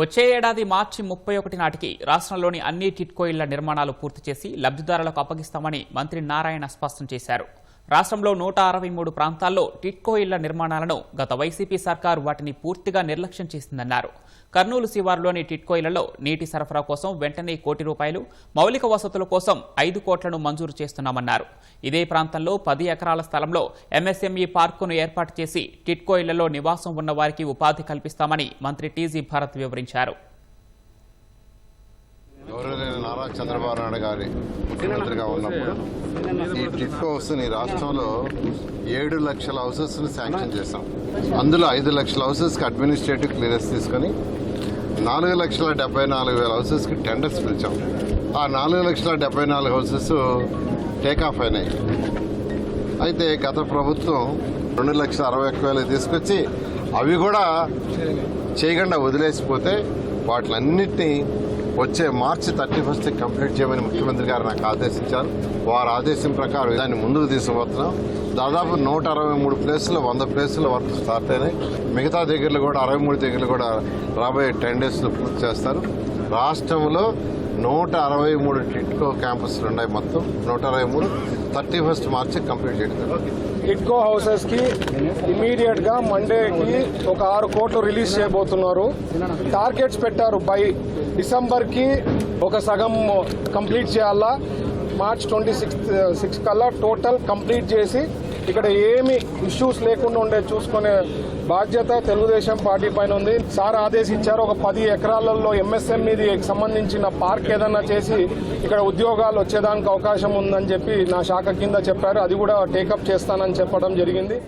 వచ్చే ఏడాది మార్చి ముప్పై ఒకటి నాటికి రాష్ట్రంలోని అన్ని టిట్కో ఇళ్ళ నిర్మాణాలు పూర్తి చేసి లబ్ధిదారులకు అప్పగిస్తామని మంత్రి నారాయణ స్పష్టం చేశారు. రాష్ట్రంలో నూట అరవై మూడు ప్రాంతాల్లో టిట్కో ఇళ్ళ నిర్మాణాలను గత వైసీపీ సర్కారు వాటిని పూర్తిగా నిర్లక్ష్యం చేసిందన్నారు. కర్నూలు శివారులోని టిట్కో ఇళ్ళలో నీటి సరఫరా కోసం వెంటనే కోటి రూపాయలు మౌలిక వసతుల కోసం ఐదు కోట్లను మంజూరు చేస్తున్నామన్నారు. ఇదే ప్రాంతంలో పది ఎకరాల స్థలంలో ఎంఎస్ఎంఈ పార్కును ఏర్పాటు చేసి టిట్కో ఇళ్ళలో నివాసం ఉన్న వారికి ఉపాధి కల్పిస్తామని మంత్రి టీజీ భారత్ వివరించారు. చంద్రబాబు నాయుడు గారి ముఖ్యమంత్రిగా ఉన్నప్పుడు ఈ టిట్కో హౌస్ రాష్ట్రంలో ఏడు లక్షల హౌసెస్ని శాంక్షన్ చేశాం. అందులో ఐదు లక్షల హౌసెస్కి అడ్మినిస్ట్రేటివ్ క్లియరెన్స్ తీసుకొని నాలుగు లక్షల డెబ్బై నాలుగు వేల హౌసెస్కి టెండర్స్ పిలిచాం. ఆ నాలుగు లక్షల డెబ్బై నాలుగు హౌసెస్ టేక్ ఆఫ్ అయినాయి. అయితే గత ప్రభుత్వం రెండు లక్షల అరవై ఒక్క వేలు తీసుకొచ్చి అవి కూడా చేయకుండా వదిలేసిపోతే వాటిలన్నింటినీ వచ్చే మార్చి థర్టీ ఫస్ట్ కంప్లీట్ చేయమని ముఖ్యమంత్రి గారు నాకు ఆదేశించారు. వారి ఆదేశం ప్రకారం దాన్ని ముందుకు తీసుకుపోతున్నాం దాదాపు నూట అరవై మూడు ప్లేసులు వంద ప్లేసులు వర్క్ స్టార్ట్ అయినాయి. మిగతా దగ్గరలో కూడా అరవై మూడు దగ్గరలు కూడా రాబోయే టెన్ డేస్లో పూర్తి చేస్తారు. రాష్ట్రంలో నూట అరవై మూడు టిట్కో క్యాంపస్లు ఉన్నాయి మొత్తం. నూట అరవై మూడు. థర్టీ ఫస్ట్ మార్చ్ కంప్లీట్ చేయడం. ఇట్కో హౌసెస్కి ఇమీడియట్గా మండేకి ఒక ఆరు కోట్లు రిలీజ్ చేయబోతున్నారు. టార్గెట్స్ పెట్టారు బై డిసెంబర్కి ఒక సగం కంప్లీట్ చేయాలా. మార్చ్ ట్వంటీ సిక్స్ సిక్స్ కల్లా టోటల్ కంప్లీట్ చేసి ఇక్కడ ఏమి ఇష్యూస్ లేకుండా ఉండే చూసుకునే బాధ్యత తెలుగుదేశం పార్టీ పైన ఉంది. సార్ ఆదేశించారు ఒక పది ఎకరాలలో ఎంఎస్ఎంఈది సంబంధించిన పార్క్ ఏదన్నా చేసి ఇక్కడ ఉద్యోగాలు వచ్చేదానికి అవకాశం ఉందని చెప్పి నా శాఖ కింద చెప్పారు. అది కూడా టేకప్ చేస్తానని చెప్పడం జరిగింది.